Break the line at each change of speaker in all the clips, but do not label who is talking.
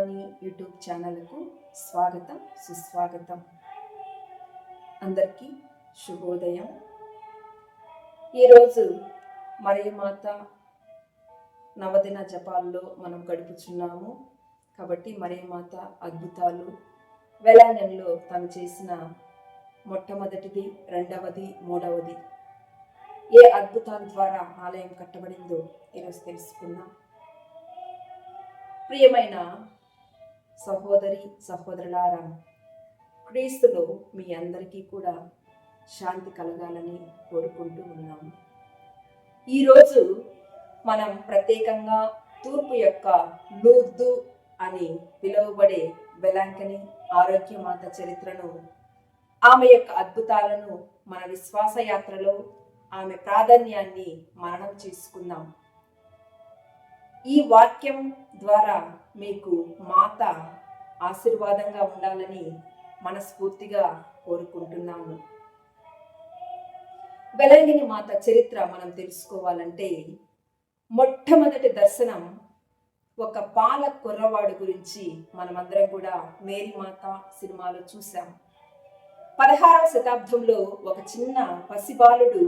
దివ్యవాణి YouTube ఛానల్కు స్వాగతం సుస్వాగతం. అందరికీ శుభోదయం. ఈరోజు మరియమాత నవదిన జపాల్లో మనం గడుపుచున్నాము. కాబట్టి మరియమాత అద్భుతాలు. వెలాంగన్లో తను చేసిన మొట్టమొదటిది రెండవది మూడవది ఏ అద్భుతాల ద్వారా ఆలయం కట్టబడిందో ఈరోజు తెలుసుకుందాం. ప్రియమైన సహోదరి సహోదరులారా క్రీస్తులో మీ అందరికీ కూడా శాంతి కలగాలని కోరుకుంటూ ఉన్నాము. ఈరోజు మనం ప్రత్యేకంగా తూర్పు యొక్క లూర్దు అని పిలువబడే బెలాంకని ఆరోగ్యమాత చరిత్రను ఆమె యొక్క అద్భుతాలను మన విశ్వాస యాత్రలో ఆమె ప్రాధాన్యాన్ని మరణం చేసుకుందాం. ఈ వాక్యం ద్వారా మీకు మాత ఆశీర్వాదంగా ఉండాలని మనస్ఫూర్తిగా కోరుకుంటున్నాము. వెలంగిని మాత చరిత్ర మనం తెలుసుకోవాలంటే మొట్టమొదటి దర్శనం ఒక పాల కుర్రవాడు గురించి మనమందరం కూడా మేరీ మాత సినిమాలో చూసాం పదహారవ శతాబ్దంలో ఒక చిన్న పసిబాలుడు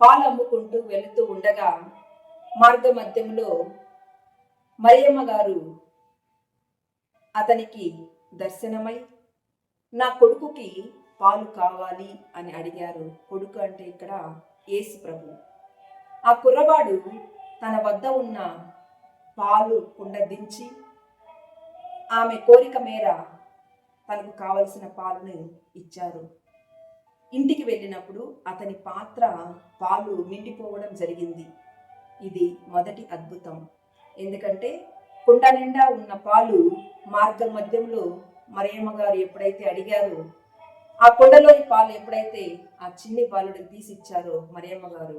పాలు అమ్ముకుంటూ వెళుతూ ఉండగా మార్గ మధ్యంలో మరియమ్మ గారు అతనికి దర్శనమై నా కొడుకుకి పాలు కావాలి అని అడిగారు. కొడుకు అంటే ఇక్కడ యేసు ప్రభు. ఆ కుర్రవాడు తన వద్ద ఉన్న పాలు కుండ దించి ఆమె కోరిక మేర తనకు కావలసిన పాలుని ఇచ్చారు. ఇంటికి వెళ్ళినప్పుడు అతని పాత్ర పాలు నిండిపోవడం జరిగింది. ఇది మొదటి అద్భుతం. ఎందుకంటే కుండ నిండా ఉన్న పాలు మార్గ మధ్యంలో మరియమ్మ గారు ఎప్పుడైతే అడిగారో ఆ కొండలోని పాలు ఎప్పుడైతే ఆ చిన్ని బాలుడికి తీసిచ్చారో మరియమ్మ గారు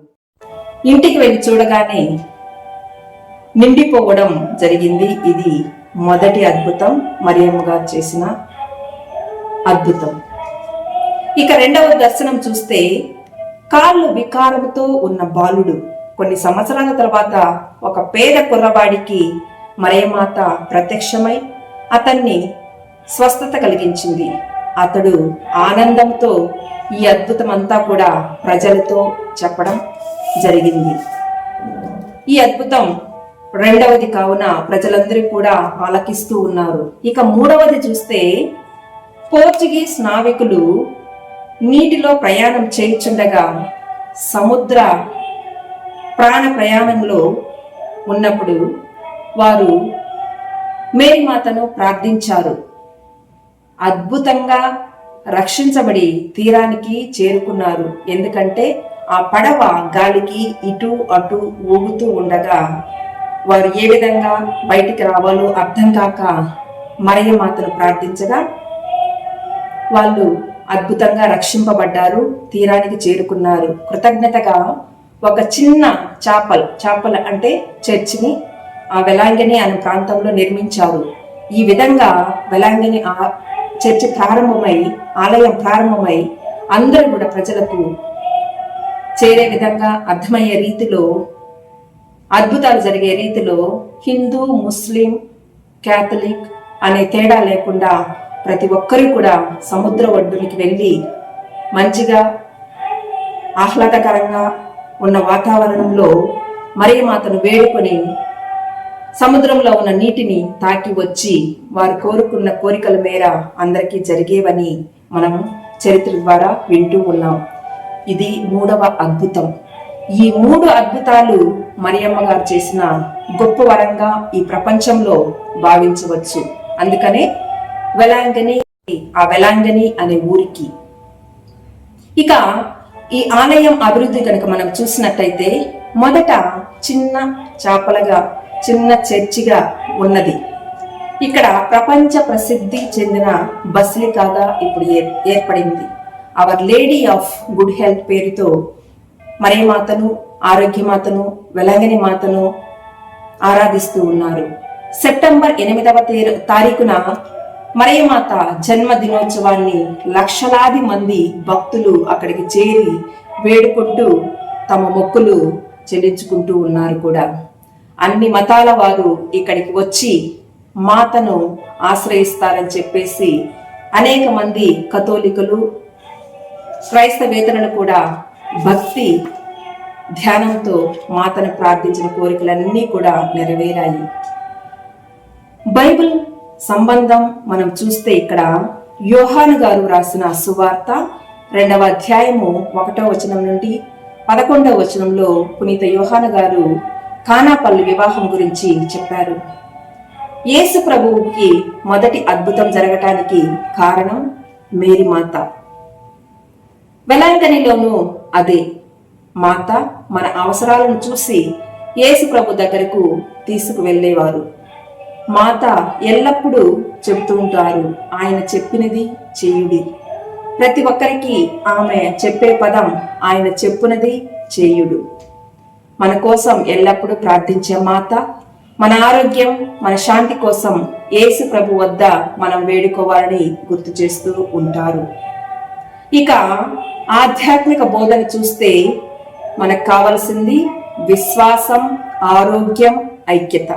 ఇంటికి వెళ్ళి చూడగానే నిండిపోవడం జరిగింది. ఇది మొదటి అద్భుతం. మరియమ్మ గారు చేసిన అద్భుతం. ఇక రెండవ దర్శనం చూస్తే కాళ్ళు వికారముతో ఉన్న బాలుడు కొన్ని సంవత్సరాల తర్వాత ఒక పేద కుర్రవాడికి మరేమాత ప్రత్యక్షమై అతన్ని స్వస్థత కలిగించింది. అతడు ఆనందంతో ఈ అద్భుతం అంతా కూడా ప్రజలతో చెప్పడం జరిగింది. ఈ అద్భుతం రెండవది కావున ప్రజలందరూ కూడా ఆలకిస్తూ ఉన్నారు. ఇక మూడవది చూస్తే పోర్చుగీస్ నావికులు నీటిలో ప్రయాణం చేయుచుండగా సముద్ర ప్రాణ ప్రయాణంలో ఉన్నప్పుడు వారు మేరీమాతను ప్రార్థించారు. అద్భుతంగా రక్షించబడి తీరానికి చేరుకున్నారు. ఎందుకంటే ఆ పడవ గాలికి ఇటు అటు ఊగుతూ ఉండగా వారు ఏ విధంగా బయటికి రావాలో అర్థం కాక మరియమాతను ప్రార్థించగా వాళ్ళు అద్భుతంగా రక్షింపబడ్డారు తీరానికి చేరుకున్నారు. కృతజ్ఞతగా ఒక చిన్న చాపల్ చాపల్ అంటే చర్చిని వెలాంగిని అనే ప్రాంతంలో నిర్మించారు. ఈ విధంగా వెలాంగిని ఆ చర్చి ప్రారంభమై ఆలయం ప్రారంభమై అందరూ కూడా ప్రజలకు చేరే విధంగా అర్థమయ్యే రీతిలో అద్భుతాలు జరిగే రీతిలో హిందూ ముస్లిం క్యాథలిక్ అనే తేడా లేకుండా ప్రతి ఒక్కరూ కూడా సముద్ర ఒడ్డునికి వెళ్ళి మంచిగా ఆహ్లాదకరంగా ఉన్న వాతావరణంలో మరియమాతను వేడుకొని సముద్రంలో ఉన్న నీటిని తాకి వచ్చి వారు కోరుకున్న కోరికల మేర అందరికీ జరిగేవని మనం చరిత్ర ద్వారా వింటూ ఉన్నాం. ఇది మూడవ అద్భుతం. ఈ మూడు అద్భుతాలు మరియమ్మ గారు చేసిన గొప్ప వరంగా ఈ ప్రపంచంలో భావించవచ్చు. అందుకనే వెలాంగని ఆ వెలాంగని అనే ఊరికి. ఇక ఈ ఆలయం అభివృద్ధి కనుక మనం చూసినట్టయితే మొదట చిన్న చేపలగా చిన్న చర్చిగా ఉన్నది. ఇక్కడ ప్రపంచ ప్రసిద్ధి చెందిన బసిలికాగా ఇప్పుడు ఏర్- ఏర్పడింది. Our lady of good health పేరుతో మరియమాతను ఆరోగ్యమాతను వెలంగని మాతను ఆరాధిస్తూ ఉన్నారు. సెప్టెంబర్ ఎనిమిదవ తేరు తారీఖున మరియమాత జన్మ దినోత్సవాన్ని లక్షలాది మంది భక్తులు అక్కడికి చేరి వేడుకుంటూ తమ మొక్కులు చెల్లించుకుంటూ ఉన్నారు కూడా. అన్ని మతాల వారు ఇక్కడికి వచ్చి మాతను ఆశ్రయిస్తారని చెప్పేసి అనేక మంది కథోలికలు క్రైస్తవేతరులు కూడా భక్తి ధ్యానంతో మాతను ప్రార్థించిన కోరికలన్నీ కూడా నెరవేరాయి. బైబిల్ సంబంధం మనం చూస్తే ఇక్కడ యోహాను గారు రాసిన సువార్త రెండవ అధ్యాయము ఒకటో వచనం నుండి పదకొండవ వచనంలో పునీత యోహాను గారు కానాపల్లి వివాహం గురించి చెప్పారు. యేసు ప్రభువుకి మొదటి అద్భుతం జరగటానికి కారణం మేరీ మాత. వెలాంకనిలోనూ అదే. మాత మన అవసరాలను చూసి యేసు ప్రభు దగ్గరకు తీసుకువెళ్ళేవారు. మాత ఎల్లప్పుడూ చెబుతూ ఉంటారు ఆయన చెప్పినది చేయుడి. ప్రతి ఒక్కరికి ఆమె చెప్పే పదం ఆయన చెప్పునది చేయుడు. మన కోసం ఎల్లప్పుడూ ప్రార్థించే మాత మన ఆరోగ్యం మన శాంతి కోసం యేసు ప్రభు వద్ద మనం వేడుకోవాలని గుర్తు చేస్తూ ఉంటారు. ఇక ఆధ్యాత్మిక బోధన చూస్తే మనకు కావలసింది విశ్వాసం ఆరోగ్యం ఐక్యత.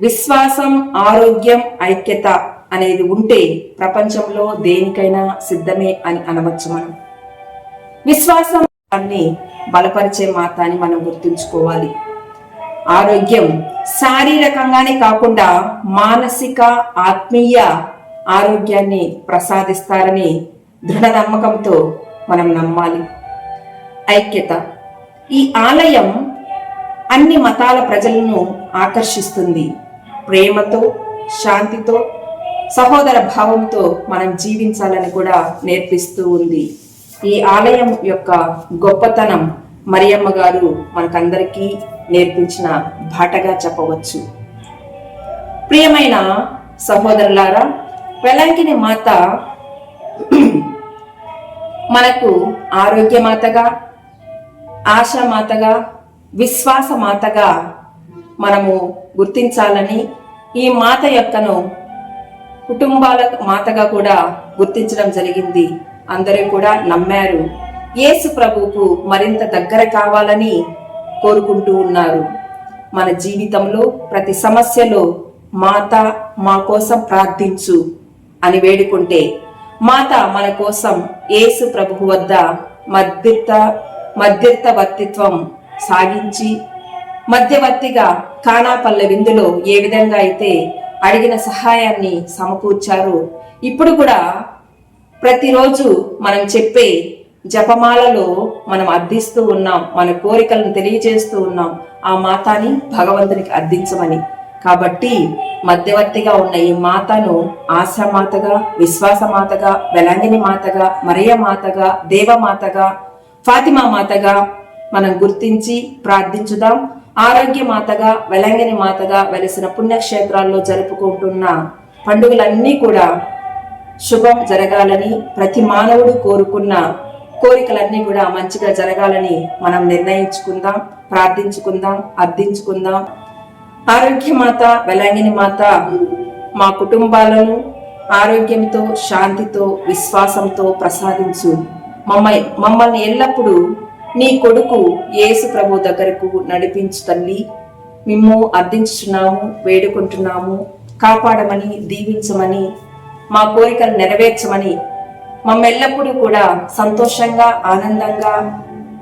విశ్వాసం ఆరోగ్యం ఐక్యత అనేది ఉంటే ప్రపంచంలో దేనికైనా సిద్ధమే అని అనవచ్చు మనం. విశ్వాసం అన్ని బలపరిచే మాత అని మనం గుర్తుంచుకోవాలి. ఆరోగ్యం శారీరకంగానే కాకుండా మానసిక ఆత్మీయ ఆరోగ్యాన్ని ప్రసాదిస్తారని దృఢ నమ్మకంతో మనం నమ్మాలి. ఐక్యత. ఈ ఆలయం అన్ని మతాల ప్రజలను ఆకర్షిస్తుంది. ప్రేమతో శాంతితో సహోదర భావంతో మనం జీవించాలని కూడా నేర్పిస్తూ ఉంది. ఈ ఆలయం యొక్క గొప్పతనం మరియమ్మ గారు మనకందరికీ నేర్పించిన బాటగా చెప్పవచ్చు. ప్రియమైన సహోదరులారా వెలంకిని మాత మనకు ఆరోగ్యమాతగా ఆశామాతగా విశ్వాసమాతగా మనము గుర్తించాలని ఈ మాత యొక్కను కుటుంబాల మాతగా కూడా గుర్తించడం జరిగింది. అందరూ కూడా నమ్మారు. యేసు ప్రభువుకు మరింత దగ్గర కావాలని కోరుకుంటూ ఉన్నారు. మన జీవితంలో ప్రతి సమస్యలో మాత మా కోసం ప్రార్థించు అని వేడుకుంటే మాత మన కోసం యేసు ప్రభువు వద్ద మధ్యత మధ్యవర్తిత్వం సాగించి మధ్యవర్తిగా కానాపల్లె విందులో ఏ విధంగా అయితే అడిగిన సహాయాన్ని సమకూర్చారో ఇప్పుడు కూడా ప్రతిరోజు మనం చెప్పే జపమాలలో మనం అర్థిస్తూ ఉన్నాం మన కోరికలను తెలియజేస్తూ ఉన్నాం ఆ మాతాని భగవంతునికి అర్థించమని. కాబట్టి మధ్యవర్తిగా ఉన్న ఈ మాతను ఆశామాతగా విశ్వాసమాతగా వెలంగిని మాతగా మరియ మాతగా దేవమాతగా ఫాతిమా మాతగా మనం గుర్తించి ప్రార్థించుదాం. ఆరోగ్య మాతగా వెలంగిని మాతగా వెలిసిన పుణ్యక్షేత్రాల్లో జరుపుకుంటున్న పండుగలన్నీ కూడా శుభం జరగాలని ప్రతి మానవుడు కోరుకున్న కోరికలన్నీ కూడా మంచిగా జరగాలని మనం నిర్ణయించుకుందాం ప్రార్థించుకుందాం అర్థించుకుందాం. ఆరోగ్యమాత వెలంగిని మాత మా కుటుంబాలను ఆరోగ్యంతో శాంతితో విశ్వాసంతో ప్రసాదించు. మమ్మ మమ్మల్ని ఎల్లప్పుడూ నీ కొడుకు యేసు ప్రభు దగ్గరకు నడిపించు తల్లి. మేము అర్థించుతున్నాము వేడుకుంటున్నాము. కాపాడమని దీవించమని మా కోరికలు నెరవేర్చమని మమ్మెల్లప్పుడూ కూడా సంతోషంగా ఆనందంగా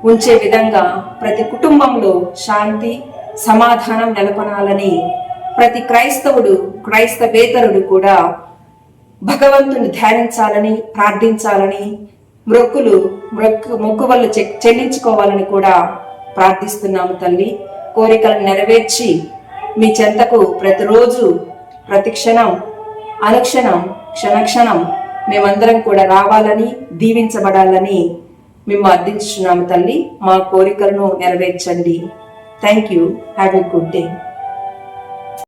ఉంచే విధంగా ప్రతి కుటుంబంలో శాంతి సమాధానం నెలకొనాలని ప్రతి క్రైస్తవుడు క్రైస్తవేతరుడు కూడా భగవంతుని ధ్యానించాలని ప్రార్థించాలని మృక్కులు మృక్కు మొక్కువళ్ళు చె- చెల్లించుకోవాలని కూడా ప్రార్థిస్తున్నాము తల్లి. కోరికలను నెరవేర్చి మీ చెంతకు ప్రతిరోజు ప్రతి క్షణం అనుక్షణం క్షణక్షణం మేమందరం కూడా రావాలని దీవించబడాలని మేము అర్థించున్నాము తల్లి. మా కోరికలను నెరవేర్చండి. Thank you have a good day